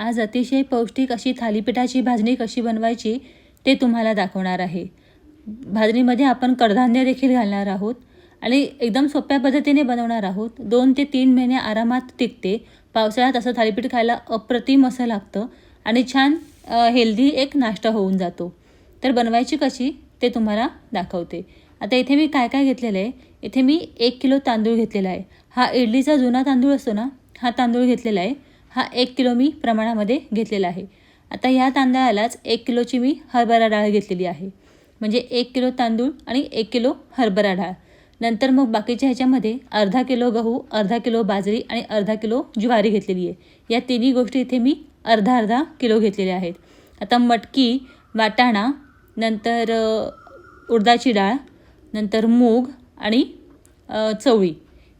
आज अतिशय पौष्टिक अशी थालीपीठाची भाजणी कशी बनवायची ते तुम्हाला दाखवणार आहे. भाजणीमध्ये आपण कडधान्य देखील घालणार आहोत आणि एकदम सोप्या पद्धतीने बनवणार आहोत. दोन ते तीन महिने आरामात टिकते. पावसाळ्यात असं थालीपीठ खायला अप्रतिम असं लागतं आणि छान हेल्दी एक नाश्ता होऊन जातो. तर बनवायची कशी ते तुम्हाला दाखवते. आता इथे मी काय काय घेतलेलं आहे. इथे मी एक किलो तांदूळ घेतलेला आहे. हा इडलीचा जुना तांदूळ असतो ना हा तांदूळ घेतलेला आहे. हा एक किलो मी प्रमाणामध्ये घेतलेला आहे. आता ह्या तांदळालाच एक किलोची मी हरभरा डाळ घेतलेली आहे. म्हणजे एक किलो तांदूळ आणि एक किलो हरभरा डाळ. नंतर मग बाकीच्या ह्याच्यामध्ये अर्धा किलो गहू अर्धा किलो बाजरी आणि अर्धा किलो ज्वारी घेतलेली आहे. या तिन्ही गोष्टी इथे मी अर्धा अर्धा किलो घेतलेल्या आहेत. आता मटकी वाटाणा नंतर उडदाची डाळ नंतर मूग आणि चवळी.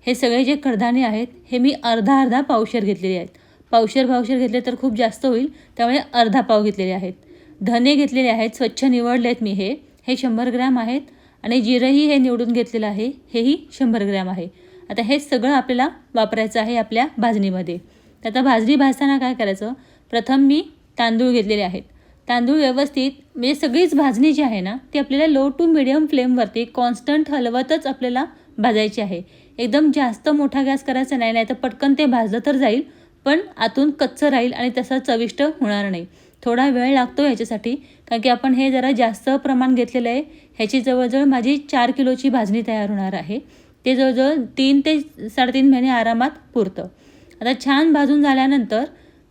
हे सगळे जे कडधान्य आहेत हे मी अर्धा अर्धा पावशेर घेतलेले आहेत. पावशेर पावशेर घेतले तर खूप जास्त होईल. त्यामुळे अर्धा पाव घेतलेले आहेत. धने घेतलेले आहेत. स्वच्छ निवडले आहेत मी हे. हे शंभर ग्रॅम आहेत. आणि जिरंही हे निवडून घेतलेलं आहे. हेही शंभर ग्रॅम आहे. आता हे सगळं आपल्याला वापरायचं आहे आपल्या भाजणीमध्ये. तर आता भाजणी भाजताना काय करायचं? प्रथम मी तांदूळ घेतलेले आहेत. तांदूळ व्यवस्थित म्हणजे सगळीच भाजणी जी आहे ना ती आपल्याला लो टू मिडियम फ्लेमवरती कॉन्स्टंट हलवतच आपल्याला भाजायची आहे. एकदम जास्त मोठा गॅस करायचा नाही नाही तर पटकन ते भाजलं तर जाईल. पण आतून कच्चं राहील आणि तसं चविष्ट होणार नाही. थोडा वेळ लागतो ह्याच्यासाठी कारण की आपण हे जरा जास्त प्रमाण घेतलेलं आहे. ह्याची जवळजवळ माझी चार किलोची भाजणी तयार होणार आहे. ते जवळजवळ तीन ते साडेतीन महिने आरामात पुरतं. आता छान भाजून झाल्यानंतर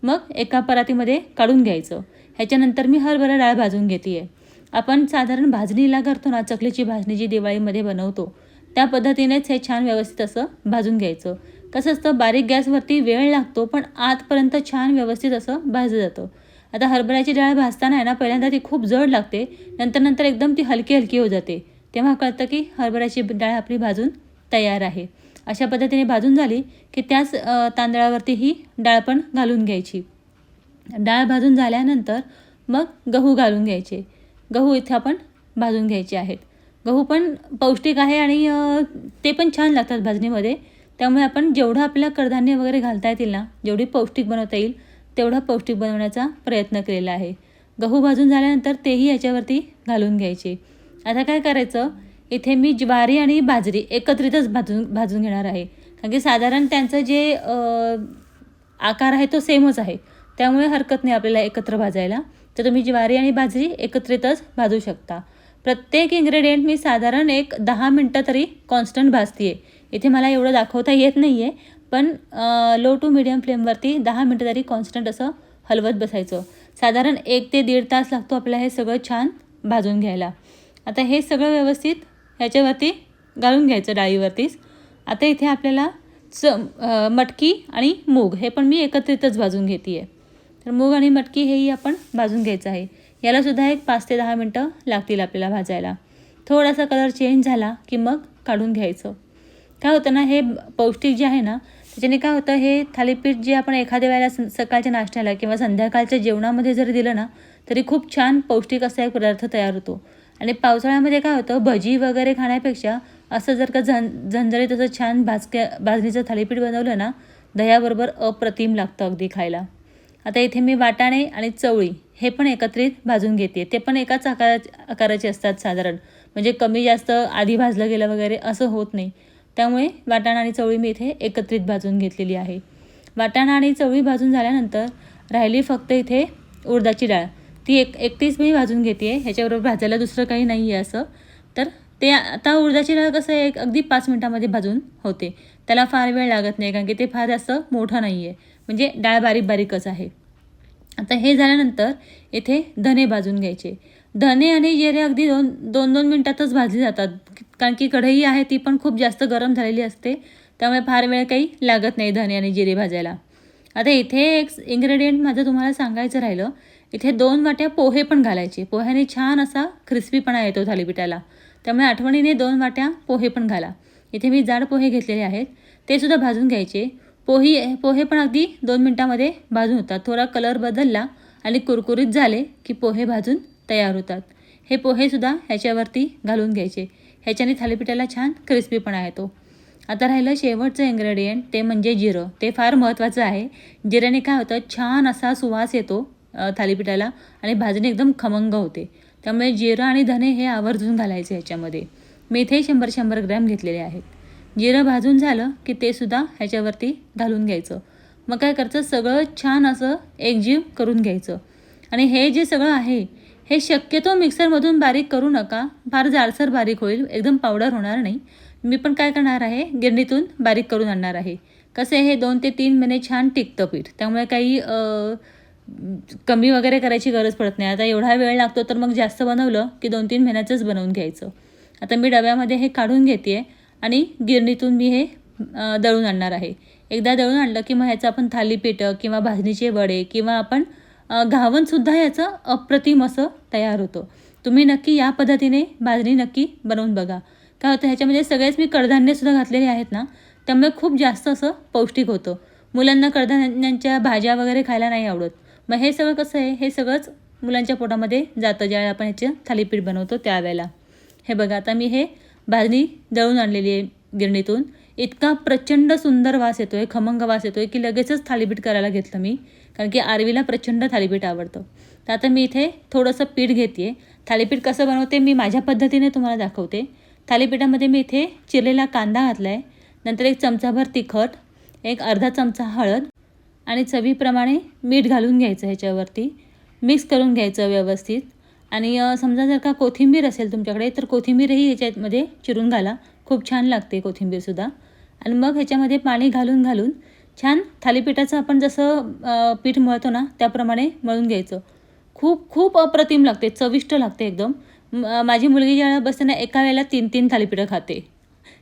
मग एका परातीमध्ये काढून घ्यायचं. ह्याच्यानंतर मी हरभरा डाळ भाजून घेते आहे आपण साधारण भाजणीला करतो ना चकलीची भाजणी जी दिवाळीमध्ये बनवतो त्या पद्धतीनेच हे छान व्यवस्थित असं भाजून घ्यायचं. कसं असतं बारीक गॅसवरती वेळ लागतो पण आतपर्यंत छान व्यवस्थित असं भाजलं जातं. आता हरभऱ्याची डाळ भाजताना आहे ना पहिल्यांदा ती खूप जड लागते नंतर नंतर एकदम ती हलकी हलकी होत जाते. तेव्हा कळतं की हरभऱ्याची डाळ आपली भाजून तयार आहे. अशा पद्धतीने भाजून झाली की त्याच तांदळावरती ही डाळ पण घालून घ्यायची. डाळ भाजून झाल्यानंतर मग गहू घालून घ्यायचे. गहू इथे आपण भाजून घ्यायचे आहेत. गहू पण पौष्टिक आहे आणि ते पण छान लागतात भाजणीमध्ये. त्यामुळे आपण जेवढं आपल्याला कडधान्य वगैरे घालता येतील ना जेवढी पौष्टिक बनवता येईल तेवढा पौष्टिक बनवण्याचा प्रयत्न केलेला आहे. गहू भाजून झाल्यानंतर तेही याच्यावरती घालून घ्यायचे. आता काय करायचं? इथे मी ज्वारी आणि बाजरी एकत्रितच भाजून भाजून घेणार आहे. कारण की साधारण त्यांचं जे आकार आहे तो सेमच आहे. त्यामुळे हरकत नाही आपल्याला एकत्र भाजायला. तर तुम्ही ज्वारी आणि बाजरी एकत्रितच भाजू शकता. प्रत्येक इंग्रेडियंट मी साधारण एक दहा मिनटं तरी कॉन्स्टंट भाजते आहे इथे मला एवढं दाखवता येत नाही आहे पण लो टू मिडियम फ्लेमवरती दहा मिनटं तरी कॉन्स्टंट असं हलवत बसायचं. साधारण एक ते दीड तास लागतो आपल्याला हे सगळं छान भाजून घ्यायला. आता हे सगळं व्यवस्थित ह्याच्यावरती घालून घ्यायचं डाळीवरतीच. आता इथे आपल्याला च मटकी आणि मूग हे पण मी एकत्रितच भाजून घेते आहे तर मूग आणि मटकी हेही आपण भाजून घ्यायचं आहे. यालासुद्धा एक पाच ते दहा मिनटं लागतील आपल्याला भाजायला. थोडासा कलर चेंज झाला की मग काढून घ्यायचं. काय होतं ना हे पौष्टिक जे आहे ना त्याच्याने काय होतं हे थालीपीठ जे आपण एखाद्या वेळेला सकाळच्या नाश्त्याला किंवा संध्याकाळच्या जेवणामध्ये जरी दिलं ना तरी खूप छान पौष्टिक असा एक पदार्थ तयार होतो. आणि पावसाळ्यामध्ये काय होतं भजी वगैरे खाण्यापेक्षा असं जर का झं झंझरीत असं छान भाजक्या भाजणीचं थालीपीठ बनवलं ना दह्याबरोबर अप्रतिम लागतं अगदी खायला. आता इथे मी वाटाणे आणि चवळी हे पण एकत्रित भाजून घेते. ते पण एकाच आकारा आकाराचे असतात साधारण. म्हणजे कमी जास्त आधी भाजलं गेलं वगैरे असं होत नाही. त्यामुळे वाटाणा आणि चवळी मी इथे एकत्रित भाजून घेतलेली आहे. वाटाणा आणि चवळी भाजून झाल्यानंतर राहिली फक्त इथे उडदाची डाळ. ती एक एकटीच मी भाजून घेते आहे ह्याच्याबरोबर भाजायला दुसरं काही नाही आहे असं. तर ते आता उडदाची डाळ कसं आहे एक अगदी पाच मिनटामध्ये भाजून होते. त्याला फार वेळ लागत नाही कारण की ते फार जास्त मोठं नाही आहे म्हणजे डाळ बारीक बारीकच आहे. आता हे झाल्यानंतर इथे धने भाजून घ्यायचे. धने आणि जिरे अगदी दोन दोन दोन मिनटातच भाजली जातात. कारण की कढई आहे ती पण खूप जास्त गरम झालेली असते. त्यामुळे फार वेळ काही लागत नाही धने आणि जिरे भाजायला. आता इथे एक इन्ग्रेडियंट माझं तुम्हाला सांगायचं राहिलं. इथे दोन वाट्या पोहे पण घालायचे. पोह्याने छान असा क्रिस्पीपणा येतो थालीपीठाला. त्यामुळे आठवणीने दोन वाट्या पोहे पण घाला. इथे मी जाड पोहे घेतलेले आहेत. ते सुद्धा भाजून घ्यायचे. पोही पोहे पण अगदी दोन मिनटामध्ये भाजून होतात. थोडा कलर बदलला आणि कुरकुरीत झाले की पोहे भाजून तयार होतात. हे पोहेसुद्धा ह्याच्यावरती घालून घ्यायचे. ह्याच्याने थालीपीठाला छान क्रिस्पीपणा येतो. आता राहिलं शेवटचं इन्ग्रेडियंट ते म्हणजे जिरं. ते फार महत्त्वाचं आहे. जिऱ्याने काय होतं छान असा सुवास येतो थालीपिठाला थालीपीठाला आणि भाजणी एकदम खमंग होते. त्यामुळे जिरं आणि धने हे आवर्जून घालायचे ह्याच्यामध्ये. मी इथे शंभर शंभर ग्रॅम घेतलेले आहेत. जिरं भाजून झालं की ते सुद्धा ह्याच्यावरती घालून घ्यायचं. मग काय करायचं? सगळं छान असं एकजीव करून घ्यायचं. आणि हे जे सगळं आहे हे शक्यतो मिक्सरमधून बारीक करू नका. फार जाडसर बारीक होईल. एकदम पावडर होणार नाही. मी पण काय करणार आहे? गिरणीतून बारीक करून आणणार आहे. कसं हे दोन ते तीन महिने छान टिकतं पीठ. त्यामुळे काही कमी वगैरे करायची गरज पडत नाही. आता एवढा वेळ लागतो तर मग जास्त बनवलं की दोन तीन महिन्याचंच बनवून घ्यायचं. आता मी डब्यामध्ये हे काढून घेते आहे आणि गिरणीतून मी हे दळून आणणार आहे. एकदा दळून आणलं की मग ह्याचं आपण थालीपीठं किंवा भाजणीचे वडे किंवा आपण घावनसुद्धा घावणसुद्धा याचं अप्रतिम असं तयार होतं. तुम्ही नक्की या पद्धतीने भाजणी नक्की बनवून बघा. काय होतं ह्याच्यामध्ये सगळेच मी कडधान्यसुद्धा घातलेले आहेत ना त्यामुळे खूप जास्त असं पौष्टिक होतं. मुलांना कडधान्यांच्या भाज्या वगैरे खायला नाही आवडत. मग हे सगळं कसं आहे हे सगळंच मुलांच्या पोटामध्ये जातं ज्यावेळेला आपण ह्याचं थालीपीठ बनवतो त्यावेळेला. हे बघा आता मी हे भाजणी दळून आणलेली आहे गिरणीतून. इतका प्रचंड सुंदर वास येतोय खमंग वास येतोय की लगेचच थालीपीठ करायला घेतलं मी कारण की आरवीला प्रचंड थालीपीठ आवडतं. तर आता मी इथे थोडंसं पीठ घेते थालीपीठ कसं बनवते मी माझ्या पद्धतीने तुम्हाला दाखवते. थालीपीठामध्ये मी इथे चिरलेला कांदा घातला आहे नंतर एक चमचाभर तिखट एक अर्धा चमचा हळद आणि चवीप्रमाणे मीठ घालून घ्यायचं ह्याच्यावरती. मिक्स करून घ्यायचं व्यवस्थित. आणि समजा जर का कोथिंबीर असेल तुमच्याकडे तर कोथिंबीरही याच्यामध्ये चिरून घाला. खूप छान लागते कोथिंबीरसुद्धा आणि मग ह्याच्यामध्ये पाणी घालून घालून छान थालीपीठाचं आपण जसं पीठ मळतो ना त्याप्रमाणे मळून घ्यायचं. खूप खूप अप्रतिम लागते चविष्ट लागते एकदम. माझी मुलगी ज्यावेळेला बसते ना एका वेळेला तीन तीन थालीपीठं खाते.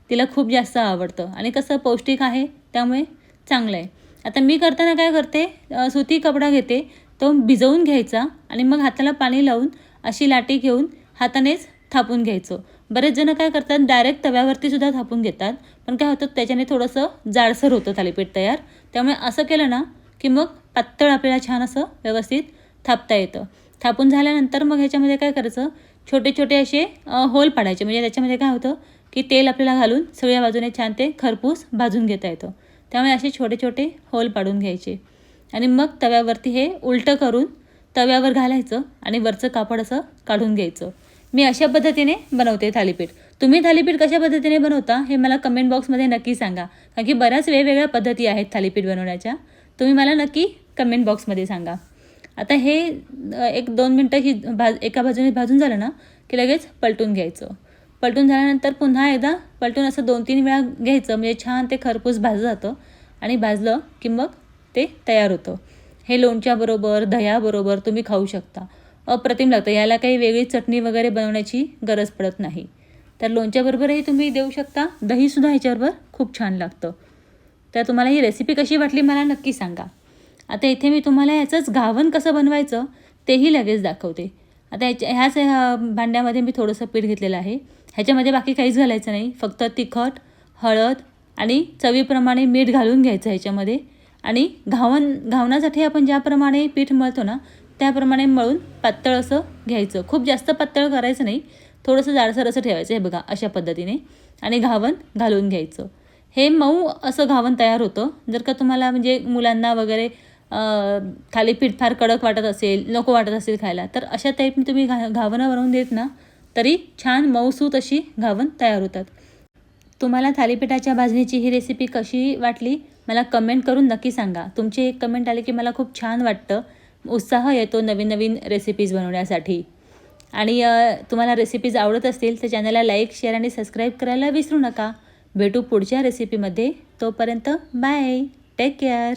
तिला खूप जास्त आवडतं. आणि कसं पौष्टिक आहे त्यामुळे चांगलं आहे आता मी करताना काय करते सुती कपडा घेते तो भिजवून घ्यायचा आणि मग हाताला पाणी लावून अशी लाटी घेऊन हातानेच थापून घ्यायचं. बरेच जण काय करतात डायरेक्ट तव्यावरती सुद्धा थापून घेतात. पण काय होतं त्याच्याने थोडंसं जाडसर होतं थालीपीठ तयार. त्यामुळे असं केलं ना की मग पातळ आपल्याला छान असं व्यवस्थित थापता येतं. थापून झाल्यानंतर मग ह्याच्यामध्ये काय करायचं छोटे छोटे असे होल पाडायचे. म्हणजे त्याच्यामध्ये काय होतं की तेल आपल्याला घालून सगळ्या बाजूने छान ते खरपूस भाजून घेता येतं. त्यामुळे असे छोटे छोटे होल पाडून घ्यायचे. आणि मग तव्यावरती हे उलटं करून तव्यावर घालायचं आणि वरचं कापड असं काढून घ्यायचं. मी अशा पद्धतीने बनवते थालीपीठ. तुम्ही थालीपीठ कशा पद्धतीने बनवता हे मला कमेंट बॉक्समध्ये नक्की सांगा. कारण की बऱ्याच वेगवेगळ्या पद्धती आहेत थालीपीठ बनवण्याच्या. तुम्ही मला नक्की कमेंट बॉक्समध्ये सांगा. आता हे एक दोन मिनटं ही भाज एका बाजूने भाजून झालं ना की लगेच पलटून घ्यायचं. पलटून झाल्यानंतर पुन्हा एकदा पलटून असं दोन तीन वेळा घ्यायचं. म्हणजे छान ते खरपूस भाजलं जातं आणि भाजलं की मग ते तयार होतं. हे लोणच्याबरोबर दह्याबरोबर तुम्ही खाऊ शकता. अप्रतिम लागतं. याला काही वेगळी चटणी वगैरे बनवण्याची गरज पडत नाही. तर लोणच्याबरोबरही तुम्ही देऊ शकता. दहीसुद्धा ह्याच्याबरोबर खूप छान लागतं. तर तुम्हाला ही रेसिपी कशी वाटली मला नक्की सांगा. आता इथे मी तुम्हाला ह्याचंच घावण कसं बनवायचं तेही लगेच दाखवते. आता ह्याच्या ह्याच ह्या भांड्यामध्ये मी थोडंसं पीठ घेतलेलं आहे. ह्याच्यामध्ये बाकी काहीच घालायचं नाही. फक्त तिखट हळद आणि चवीप्रमाणे मीठ घालून घ्यायचं ह्याच्यामध्ये. आणि घावन घावण्यासाठी आपण ज्याप्रमाणे पीठ मळतो ना त्याप्रमाणे मळून पातळ असं घ्यायचं. खूप जास्त पातळ करायचं नाही. थोडंसं जाडसर असं ठेवायचं हे बघा अशा पद्धतीने. आणि घावन घालून घ्यायचं. हे मऊ असं घावन तयार होतं. जर का तुम्हाला म्हणजे मुलांना वगैरे खाली थालीपीठ फार कडक वाटत असेल नको वाटत असेल खायला तर अशा टाईपने तुम्ही घा घावणं बनवून देत ना तरी छान मऊसूत अशी घावन तयार होतात. तुम्हाला थालीपीठाच्या भाजणीची ही रेसिपी कशी वाटली? मला कमेंट करून नक्की सांगा. तुमची एक कमेंट आली की मला खूप छान वाटतं. उत्साह येतो नवीन नवीन रेसिपीज बनवण्यासाठी. आणि तुम्हाला रेसिपीज आवडत असतील तर चॅनलला लाईक शेअर आणि सबस्क्राईब करायला विसरू नका. भेटू पुढच्या रेसिपीमध्ये तोपर्यंत बाय टेक केअर